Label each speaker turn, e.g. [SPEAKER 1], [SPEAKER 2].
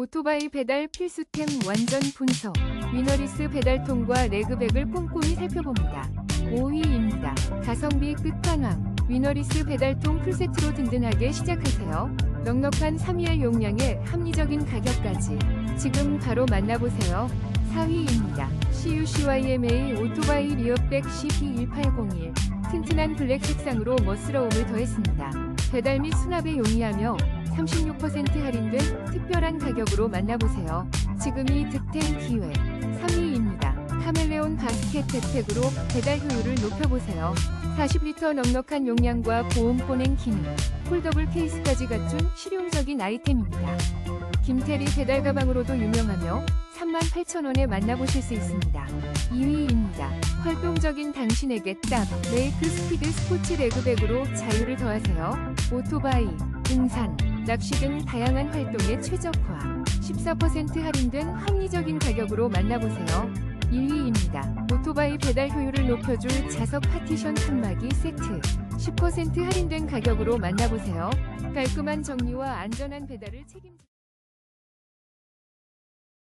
[SPEAKER 1] 오토바이 배달 필수템 완전 분석. 위너리스 배달통과 레그백을 꼼꼼히 살펴봅니다. 5위입니다. 가성비 끝판왕. 위너리스 배달통 풀세트로 든든하게 시작하세요. 넉넉한 3위의 용량에 합리적인 가격까지. 지금 바로 만나보세요. 4위입니다. CUCYMA 오토바이 리어백 CP1801. 튼튼한 블랙 색상으로 멋스러움을 더했습니다. 배달 및 수납에 용이하며 36% 할인된 특별한 가격으로 만나보세요. 지금이 득템 기회. 3위입니다. 카멜레온 바스켓 백팩으로 배달 효율을 높여보세요. 40리터 넉넉한 용량과 보온 보냉 기능, 폴더블 케이스까지 갖춘 실용적인 아이템입니다. 김태리 배달 가방으로도 유명하며 38,000원에 만나보실 수 있습니다. 2위입니다. 활동적인 당신에게 딱 메이크 스피드 스포츠 레그백으로 자유를 더하세요. 오토바이, 등산, 낚시 등 다양한 활동에 최적화. 14% 할인된 합리적인 가격으로 만나보세요. 1위입니다. 오토바이 배달 효율을 높여줄 자석 파티션 칸막이 세트. 10% 할인된 가격으로 만나보세요. 깔끔한 정리와 안전한 배달을 책임져